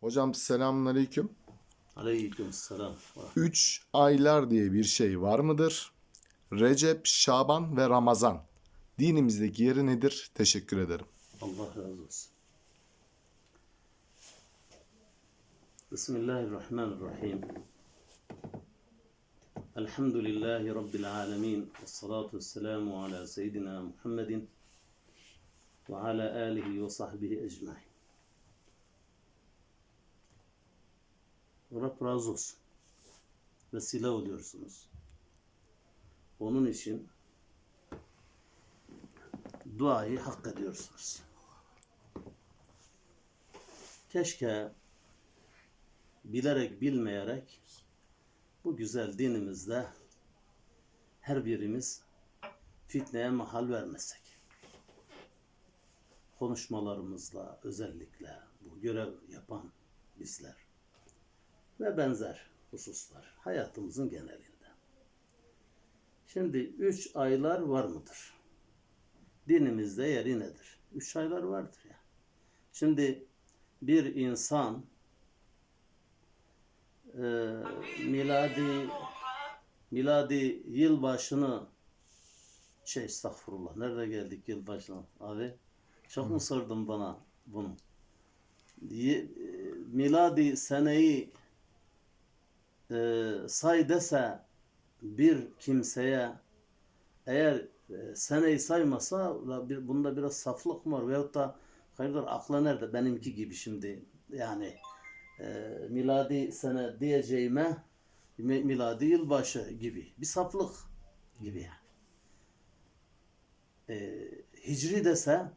Hocam selamünaleyküm. Aleyküm selam. Üç aylar diye bir şey var mıdır? Recep, Şaban ve Ramazan. Dinimizdeki yeri nedir? Teşekkür ederim. Allah razı olsun. Bismillahirrahmanirrahim. Elhamdülillahi Rabbil alemin. Ve salatu vesselamu ala seyyidina Muhammedin ve ala alihi ve sahbihi ecmain. Rab razı olsun. Vesile oluyorsunuz. Onun için duayı hak ediyorsunuz. Keşke bilerek bilmeyerek bu güzel dinimizde her birimiz fitneye mahal vermesek. Konuşmalarımızla özellikle bu görev yapan bizler ve benzer hususlar hayatımızın genelinde. Şimdi üç aylar var mıdır? dinimizde yeri nedir? Üç aylar vardır ya. Şimdi bir insan e, miladi miladi yılbaşını şey estağfurullah nerede geldik yılbaşına abi çok mu sordun bana bunu e, miladi seneyi e, say dese bir kimseye eğer e, seneyi saymasa bir, bunda biraz saflık var? Veyahut da hayırdır akla nerede? Benimki gibi şimdi. Yani e, miladi sene diyeceğime mi- miladi yılbaşı gibi. Bir saflık gibi yani. E, hicri dese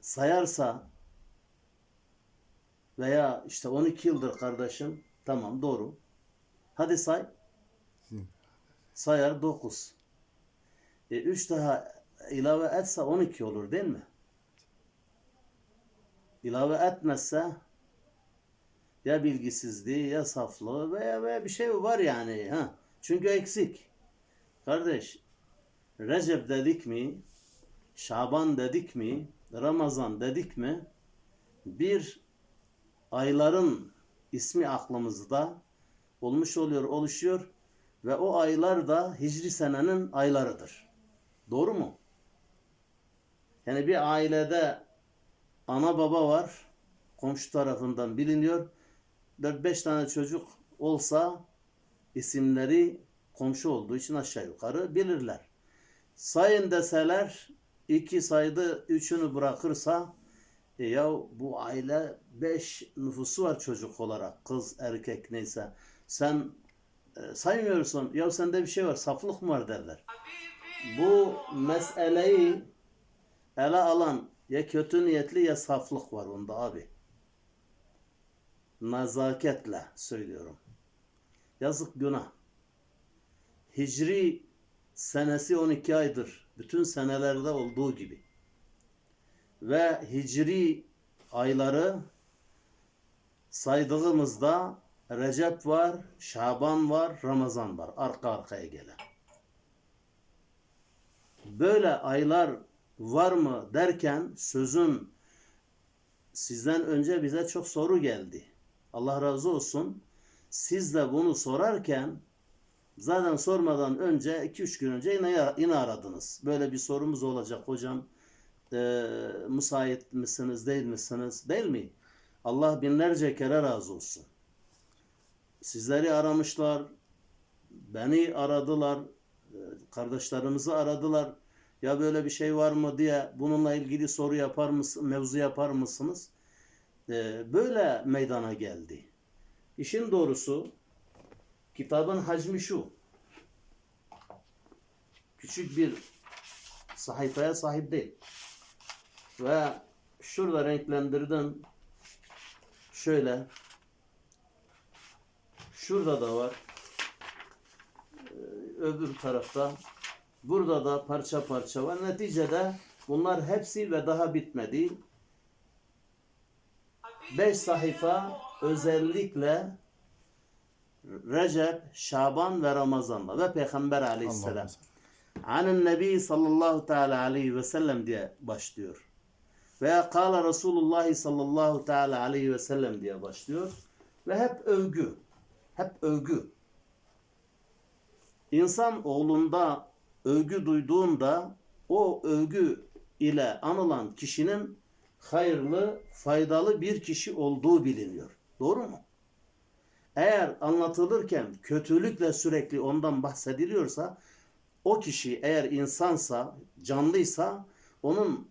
sayarsa veya işte 12 yıldır kardeşim tamam doğru. Hadi say sayar 9. E 3 daha ilave etse 12 olur değil mi? İlave etmezse ya bilgisizliği ya saflığı veya, veya bir şey var yani. Ha. Çünkü eksik. Kardeş Recep dedik mi, Şaban dedik mi, Ramazan dedik mi bir ayların ismi aklımızda olmuş oluyor, oluşuyor ve o aylar da Hicri senenin aylarıdır. Doğru mu? Yani bir ailede ana baba var, komşu tarafından biliniyor. 4-5 tane çocuk olsa isimleri komşu olduğu için aşağı yukarı bilirler. Sayın deseler iki saydı üçünü bırakırsa e ya bu aile 5 nüfusu var çocuk olarak kız erkek neyse sen e, saymıyorsun. Ya sende bir şey var, saflık mı var derler. Bu meseleyi ele alan ya kötü niyetli ya saflık var onda abi. Nazaketle söylüyorum. Yazık günah. Hicri senesi 12 aydır. Bütün senelerde olduğu gibi. Ve hicri ayları saydığımızda Recep var, Şaban var, Ramazan var. Arka arkaya gelen. Böyle aylar var mı derken sözün sizden önce bize çok soru geldi. Allah razı olsun. Siz de bunu sorarken zaten sormadan önce 2-3 gün önce yine, yine aradınız. Böyle bir sorumuz olacak hocam. Ee, müsait misiniz değil misiniz? Değil mi? Allah binlerce kere razı olsun. Sizleri aramışlar, beni aradılar, e, kardeşlerimizi aradılar. Ya böyle bir şey var mı diye bununla ilgili soru yapar mısınız, mevzu yapar mısınız? E, Böyle meydana geldi. İşin doğrusu kitabın hacmi şu. Küçük bir sayfaya sahip değil. Ve şurada renklendirdim. Şöyle Şurada da var. Ee, öbür tarafta. Burada da parça parça var. Neticede bunlar hepsi ve daha bitmedi. Beş sayfa özellikle Recep, Şaban ve Ramazan'la ve Peygamber aleyhisselam. Anin Nebi sallallahu teala aleyhi ve sellem diye başlıyor. Veya Kala Resulullah sallallahu teala aleyhi ve sellem diye başlıyor. Ve hep övgü. Hep övgü. İnsan oğlunda övgü duyduğunda o övgü ile anılan kişinin hayırlı, faydalı bir kişi olduğu biliniyor. Doğru mu? Eğer anlatılırken kötülükle sürekli ondan bahsediliyorsa o kişi eğer insansa, canlıysa onun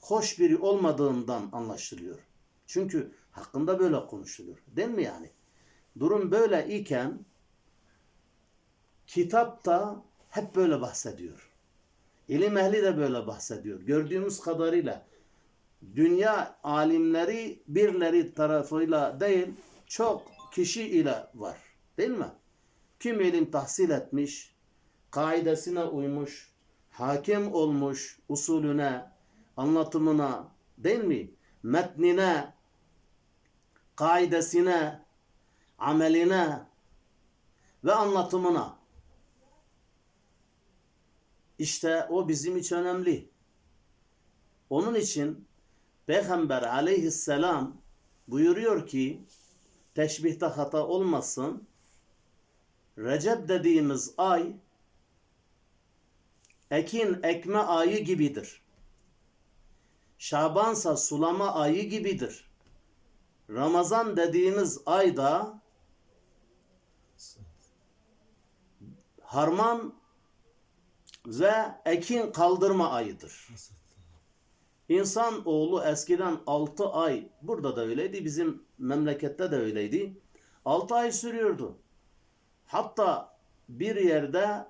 hoş biri olmadığından anlaşılıyor. Çünkü hakkında böyle konuşuluyor. Değil mi yani? Durum böyle iken kitapta hep böyle bahsediyor. İlim ehli de böyle bahsediyor. Gördüğümüz kadarıyla dünya alimleri birleri tarafıyla değil çok kişi ile var. Değil mi? Kim ilim tahsil etmiş, kaidesine uymuş, hakim olmuş usulüne, anlatımına, değil mi? Metnine, kaidesine, ameline ve anlatımına. İşte o bizim için önemli. Onun için Peygamber aleyhisselam buyuruyor ki teşbihte hata olmasın. Recep dediğimiz ay ekin ekme ayı gibidir. Şabansa sulama ayı gibidir. Ramazan dediğimiz ayda harman ve ekin kaldırma ayıdır. İnsan oğlu eskiden 6 ay burada da öyleydi bizim memlekette de öyleydi. 6 ay sürüyordu. Hatta bir yerde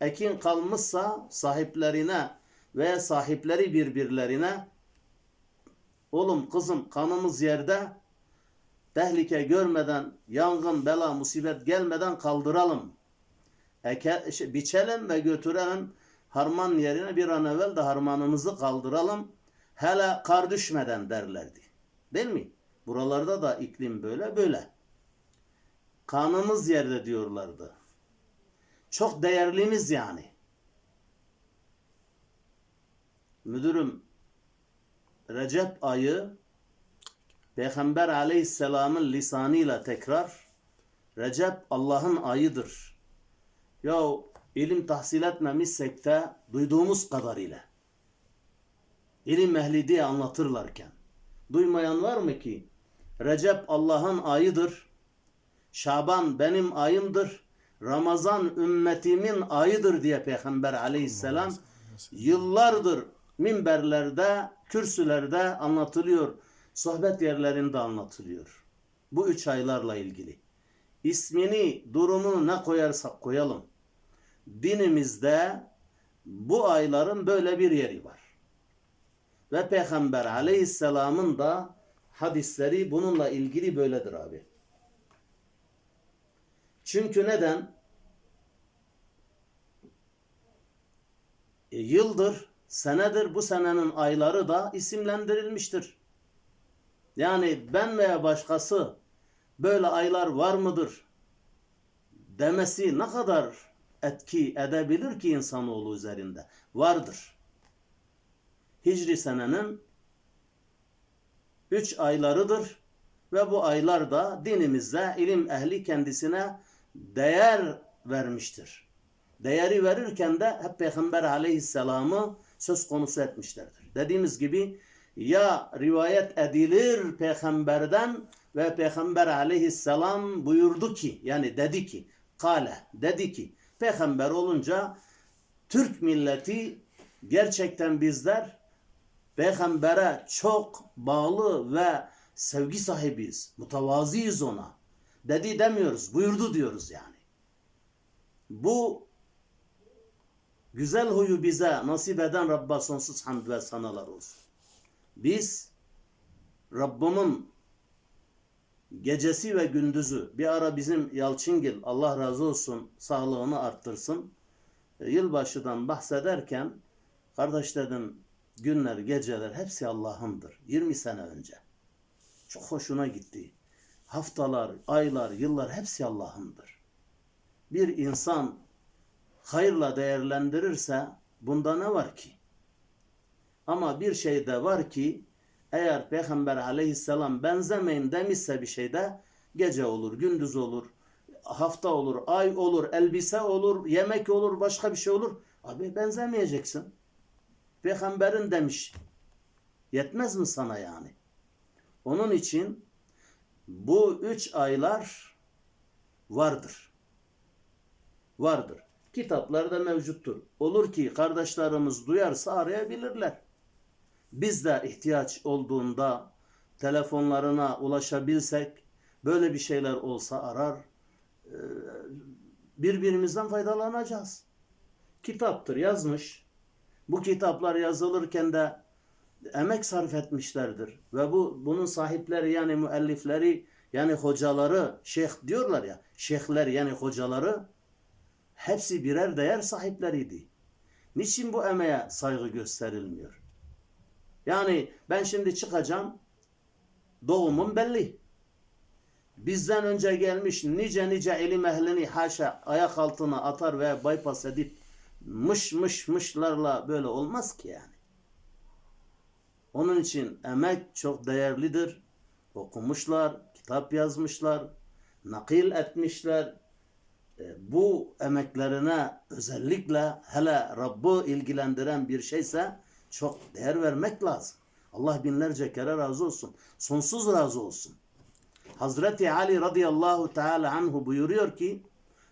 ekin kalmışsa sahiplerine veya sahipleri birbirlerine oğlum kızım kanımız yerde tehlike görmeden yangın bela musibet gelmeden kaldıralım. Eke, şey, biçelim ve götürelim harman yerine bir an evvel de harmanımızı kaldıralım. Hele kar düşmeden derlerdi. Değil mi? Buralarda da iklim böyle böyle. Kanımız yerde diyorlardı. Çok değerlimiz yani. Müdürüm Recep ayı Peygamber aleyhisselamın lisanıyla tekrar Recep Allah'ın ayıdır. Ya ilim tahsil etmemişsek de duyduğumuz kadarıyla ilim ehli diye anlatırlarken duymayan var mı ki Recep Allah'ın ayıdır. Şaban benim ayımdır. Ramazan ümmetimin ayıdır diye Peygamber aleyhisselam yıllardır minberlerde, kürsülerde anlatılıyor. Sohbet yerlerinde anlatılıyor. Bu üç aylarla ilgili. İsmini, durumunu ne koyarsak koyalım. Dinimizde bu ayların böyle bir yeri var. Ve Peygamber aleyhisselamın da hadisleri bununla ilgili böyledir abi. Çünkü neden? E, yıldır, senedir bu senenin ayları da isimlendirilmiştir. Yani ben veya başkası böyle aylar var mıdır demesi ne kadar etki edebilir ki insanoğlu üzerinde? Vardır. Hicri senenin üç aylarıdır ve bu aylar da dinimizde ilim ehli kendisine değer vermiştir. Değeri verirken de hep Peygamber aleyhisselamı söz konusu etmişlerdir. Dediğimiz gibi ya rivayet edilir peygamberden ve peygamber aleyhisselam buyurdu ki yani dedi ki kale dedi ki peygamber olunca Türk milleti gerçekten bizler peygambere çok bağlı ve sevgi sahibiyiz. Mutavaziyiz ona. Dedi demiyoruz. Buyurdu diyoruz yani. Bu güzel huyu bize nasip eden Rabb'a sonsuz hamd ve sanalar olsun. Biz Rabbimin gecesi ve gündüzü bir ara bizim Yalçıngil Allah razı olsun sağlığını arttırsın. E, Yılbaşıdan bahsederken kardeşlerin günler, geceler hepsi Allah'ındır. 20 sene önce. Çok hoşuna gitti. Haftalar, aylar, yıllar hepsi Allah'ındır. Bir insan hayırla değerlendirirse bunda ne var ki? Ama bir şey de var ki eğer Peygamber aleyhisselam benzemeyin demişse bir şeyde gece olur, gündüz olur, hafta olur, ay olur, elbise olur, yemek olur, başka bir şey olur. Abi benzemeyeceksin. Peygamberin demiş. Yetmez mi sana yani? Onun için bu üç aylar vardır. Vardır. Kitaplarda mevcuttur. Olur ki kardeşlerimiz duyarsa arayabilirler. Biz de ihtiyaç olduğunda telefonlarına ulaşabilsek, böyle bir şeyler olsa arar, e, birbirimizden faydalanacağız. Kitaptır yazmış. Bu kitaplar yazılırken de emek sarf etmişlerdir. Ve bu bunun sahipleri yani müellifleri yani hocaları, şeyh diyorlar ya, şeyhler yani hocaları hepsi birer değer sahipleriydi. Niçin bu emeğe saygı gösterilmiyor? Yani ben şimdi çıkacağım, doğumum belli. Bizden önce gelmiş nice nice ilim ehlini haşa ayak altına atar ve bypass edip mış mış mışlarla böyle olmaz ki yani. Onun için emek çok değerlidir. Okumuşlar, kitap yazmışlar, nakil etmişler. Bu emeklerine özellikle hele Rabb'ı ilgilendiren bir şeyse çok değer vermek lazım. Allah binlerce kere razı olsun. Sonsuz razı olsun. Hazreti Ali radıyallahu teala anhu buyuruyor ki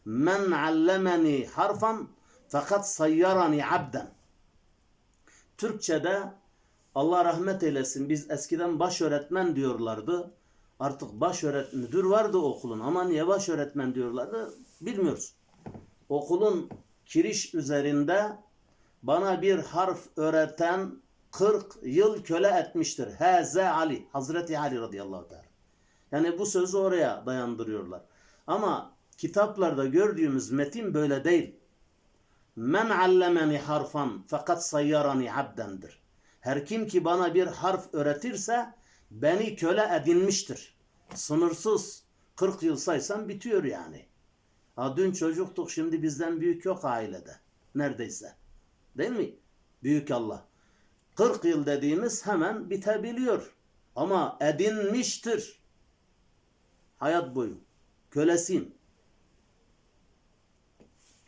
Men allemeni harfan fakat sayyarani abden. Türkçe'de Allah rahmet eylesin biz eskiden baş öğretmen diyorlardı. Artık baş öğret müdür vardı okulun ama niye baş öğretmen diyorlardı bilmiyoruz. Okulun kiriş üzerinde bana bir harf öğreten 40 yıl köle etmiştir. Heze Ali. Hazreti Ali radıyallahu teala. Yani bu sözü oraya dayandırıyorlar. Ama kitaplarda gördüğümüz metin böyle değil. Men allemeni harfan fakat sayyarani abdendir. Her kim ki bana bir harf öğretirse beni köle edinmiştir. Sınırsız 40 yıl saysam bitiyor yani. Ha dün çocuktuk şimdi bizden büyük yok ailede. Neredeyse. Değil mi? Büyük Allah. 40 yıl dediğimiz hemen bitebiliyor. Ama edinmiştir. Hayat boyu. Kölesiyim.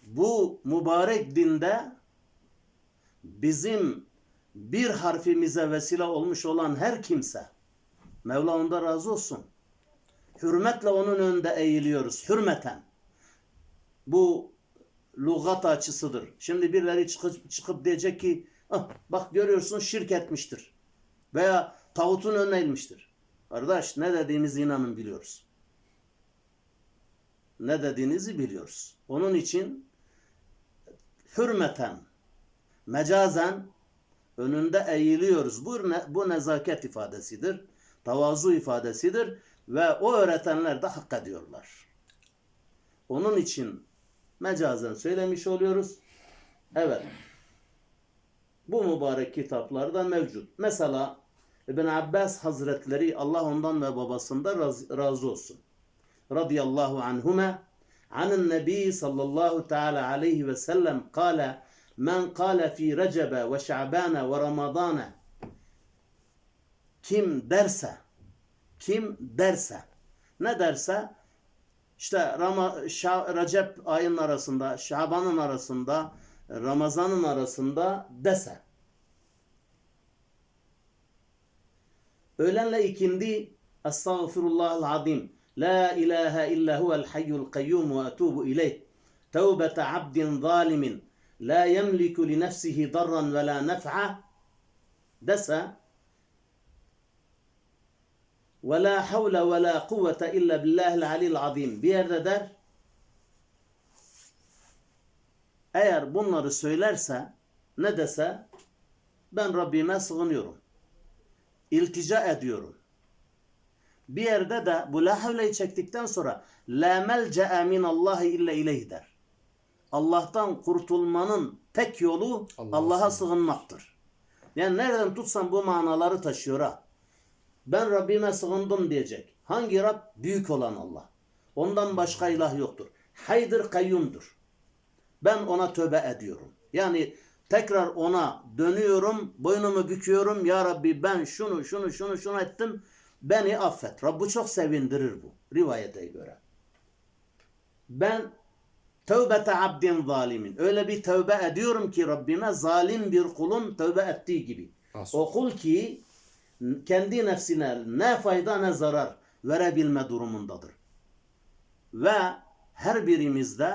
Bu mübarek dinde bizim bir harfimize vesile olmuş olan her kimse Mevla onda razı olsun. Hürmetle onun önünde eğiliyoruz. Hürmeten. Bu lugat açısıdır. Şimdi birileri çıkıp, çıkıp diyecek ki ah, bak görüyorsun şirk etmiştir. Veya tağutun önüne eğilmiştir. Kardeş ne dediğimizi inanın biliyoruz. Ne dediğinizi biliyoruz. Onun için hürmeten, mecazen önünde eğiliyoruz. Bu, ne, bu nezaket ifadesidir. Tavazu ifadesidir. Ve o öğretenler de hak ediyorlar. Onun için mecazen söylemiş oluyoruz. Evet. Bu mübarek kitaplarda mevcut. Mesela İbn Abbas Hazretleri Allah ondan ve babasından razı, olsun. Radiyallahu anhuma an Nebi sallallahu teala aleyhi ve sellem kâle men kâle fi recebe ve şa'bane ve ramadane kim derse kim derse ne derse işte Rama, Şa, Recep ayının arasında, Şaban'ın arasında, Ramazan'ın arasında dese. Öğlenle ikindi Estağfirullahal azim. La ilahe illa huvel hayyul kayyum ve etubu ileyh. Tevbete abdin zalimin. La yemliku li nefsihi darran ve la nef'a. Dese. Ve la havle ve la kuvvete illa billahil alil azim. Bir yerde der. Eğer bunları söylerse ne dese ben Rabbime sığınıyorum. İltica ediyorum. Bir yerde de bu la havleyi çektikten sonra la melce'e minallahi illa ileyh der. Allah'tan kurtulmanın tek yolu Allah'a Allah'a sığınmaktır. Yani nereden tutsan bu manaları taşıyor ha. Ben Rabbime sığındım diyecek. Hangi Rab? Büyük olan Allah. Ondan başka ilah yoktur. Haydır kayyumdur. Ben ona tövbe ediyorum. Yani Tekrar ona dönüyorum, boynumu büküyorum. Ya Rabbi ben şunu şunu şunu şunu ettim. Beni affet. Rabbi çok sevindirir bu rivayete göre. Ben tövbete abdin zalimin. Öyle bir tövbe ediyorum ki Rabbime zalim bir kulun tövbe ettiği gibi. Nasıl? O kul ki kendi nefsine ne fayda ne zarar verebilme durumundadır. Ve her birimizde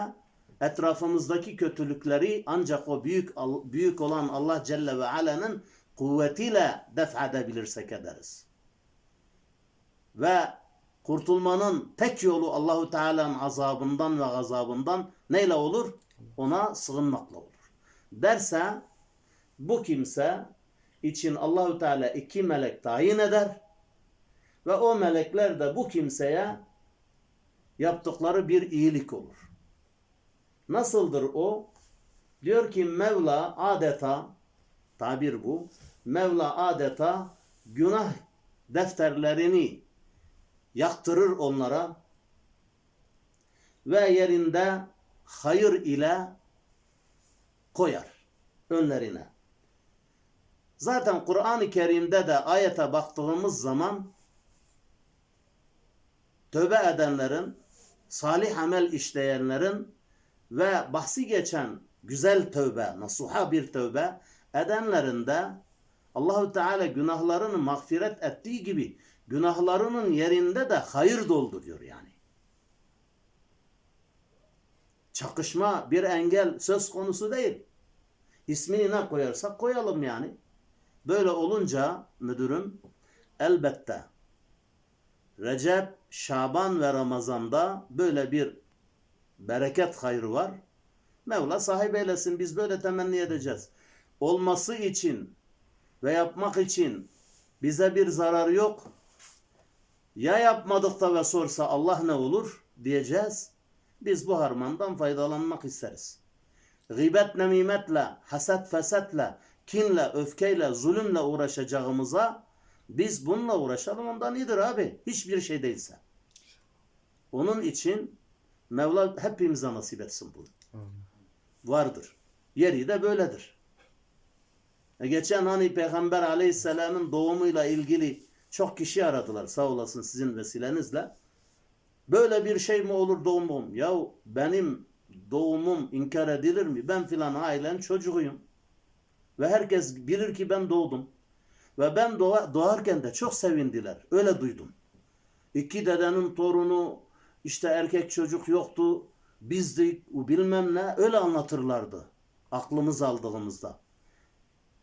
etrafımızdaki kötülükleri ancak o büyük büyük olan Allah Celle ve Ala'nın kuvvetiyle def edebilirsek ederiz. Ve kurtulmanın tek yolu Allahu Teala'nın azabından ve gazabından neyle olur? Ona sığınmakla olur. Derse bu kimse için Allahu Teala iki melek tayin eder ve o melekler de bu kimseye yaptıkları bir iyilik olur. Nasıldır o? Diyor ki Mevla adeta tabir bu. Mevla adeta günah defterlerini yaktırır onlara ve yerinde hayır ile koyar önlerine. Zaten Kur'an-ı Kerim'de de ayete baktığımız zaman tövbe edenlerin, salih amel işleyenlerin ve bahsi geçen güzel tövbe, nasuha bir tövbe edenlerin de Allahu Teala günahlarını mağfiret ettiği gibi günahlarının yerinde de hayır dolduruyor yani. Çakışma bir engel söz konusu değil. İsmini ne koyarsak koyalım yani. Böyle olunca müdürüm elbette Recep, Şaban ve Ramazan'da böyle bir bereket hayrı var. Mevla sahip eylesin biz böyle temenni edeceğiz. Olması için ve yapmak için bize bir zararı yok. Ya yapmadık da ve sorsa Allah ne olur diyeceğiz. Biz bu harmandan faydalanmak isteriz. Gıybet, nemimetle, haset, fesetle, kinle, öfkeyle, zulümle uğraşacağımıza biz bununla uğraşalım ondan iyidir abi. Hiçbir şey değilse. Onun için Mevla hepimize nasip etsin bunu. Vardır. Yeri de böyledir. E geçen hani Peygamber aleyhisselamın doğumuyla ilgili çok kişi aradılar sağ olasın sizin vesilenizle. Böyle bir şey mi olur doğumum? Ya benim doğumum inkar edilir mi? Ben filan ailen çocuğuyum. Ve herkes bilir ki ben doğdum. Ve ben doğa, doğarken de çok sevindiler. Öyle duydum. İki dedenin torunu işte erkek çocuk yoktu. Bizdik bilmem ne öyle anlatırlardı. Aklımız aldığımızda.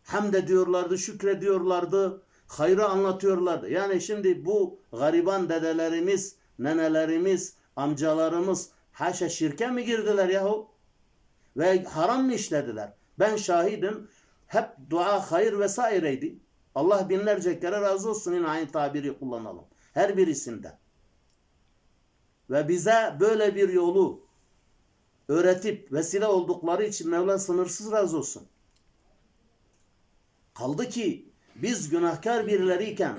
Hem de diyorlardı şükrediyorlardı. Hayrı anlatıyorlardı. Yani şimdi bu gariban dedelerimiz, nenelerimiz, amcalarımız haşa şirke mi girdiler yahu? Ve haram mı işlediler? Ben şahidim. Hep dua, hayır vesaireydi. Allah binlerce kere razı olsun yine aynı tabiri kullanalım. Her birisinde. Ve bize böyle bir yolu öğretip vesile oldukları için Mevla sınırsız razı olsun. Kaldı ki biz günahkar birileriyken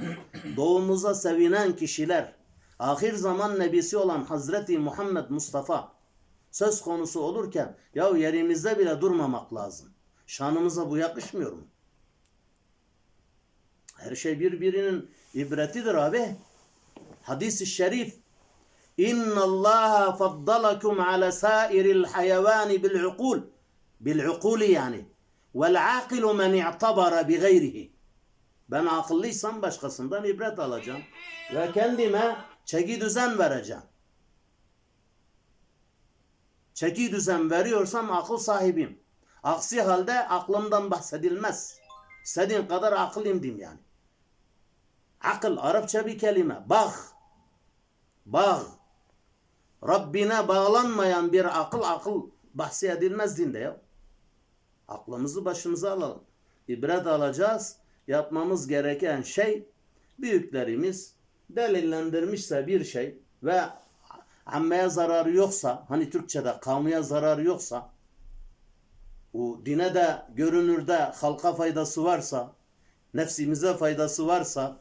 doğumuza sevinen kişiler ahir zaman nebisi olan Hazreti Muhammed Mustafa söz konusu olurken ya yerimizde bile durmamak lazım. Şanımıza bu yakışmıyor mu? Her şey birbirinin ibretidir abi. Hadis-i şerif İnna Allah faddalakum ala sairil hayvani bil ukul. Bil ukuli yani. Vel aqilu men i'tabara bi gayrihi. Ben akıllıysam başkasından ibret alacağım. Ve kendime çeki düzen vereceğim. Çeki düzen veriyorsam akıl sahibim. Aksi halde aklımdan bahsedilmez. İstediğin kadar akıllıyım diyeyim yani. Akıl Arapça bir kelime. Bağ. Bağ. Rabbine bağlanmayan bir akıl akıl bahsi edilmez dinde ya. Aklımızı başımıza alalım. İbret alacağız. Yapmamız gereken şey büyüklerimiz delillendirmişse bir şey ve ammeye zararı yoksa hani Türkçe'de kamuya zararı yoksa o dine de görünürde halka faydası varsa nefsimize faydası varsa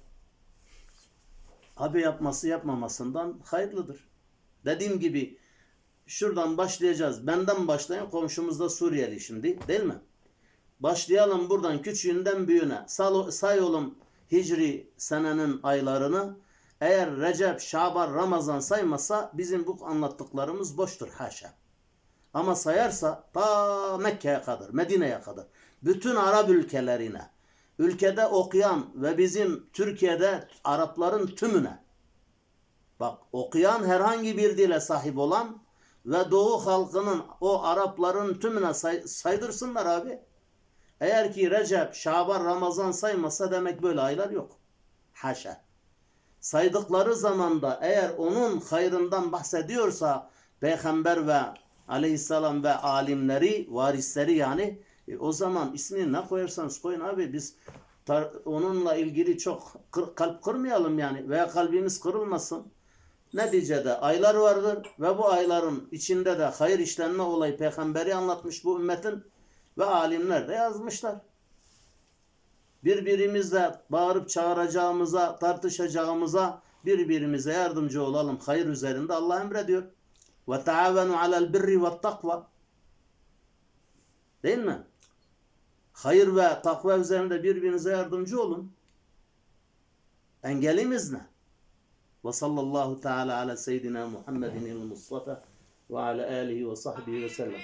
abi yapması yapmamasından hayırlıdır. Dediğim gibi şuradan başlayacağız. Benden başlayın komşumuz da Suriyeli şimdi değil mi? Başlayalım buradan küçüğünden büyüğüne. Say oğlum Hicri senenin aylarını. Eğer Recep, Şaban, Ramazan saymasa bizim bu anlattıklarımız boştur haşa. Ama sayarsa ta Mekke'ye kadar, Medine'ye kadar, bütün Arap ülkelerine, ülkede okuyan ve bizim Türkiye'de Arapların tümüne, bak okuyan herhangi bir dile sahip olan ve Doğu halkının o Arapların tümüne say- saydırsınlar abi. Eğer ki Recep, Şaban, Ramazan saymasa demek böyle aylar yok. Haşa. Saydıkları zamanda eğer onun hayrından bahsediyorsa Peygamber ve aleyhisselam ve alimleri, varisleri yani e, o zaman ismini ne koyarsanız koyun abi biz onunla ilgili çok kır- kalp kırmayalım yani veya kalbimiz kırılmasın. Neticede aylar vardır ve bu ayların içinde de hayır işlenme olayı peygamberi anlatmış bu ümmetin ve alimler de yazmışlar. Birbirimizle bağırıp çağıracağımıza, tartışacağımıza birbirimize yardımcı olalım. Hayır üzerinde Allah emrediyor. Alel birri ve takva. Değil mi? Hayır ve takva üzerinde birbirinize yardımcı olun. Engelimiz ne? Ve sallallahu teala ala seyyidina Muhammedin il Mustafa ve ala alihi ve sahbihi ve sellem.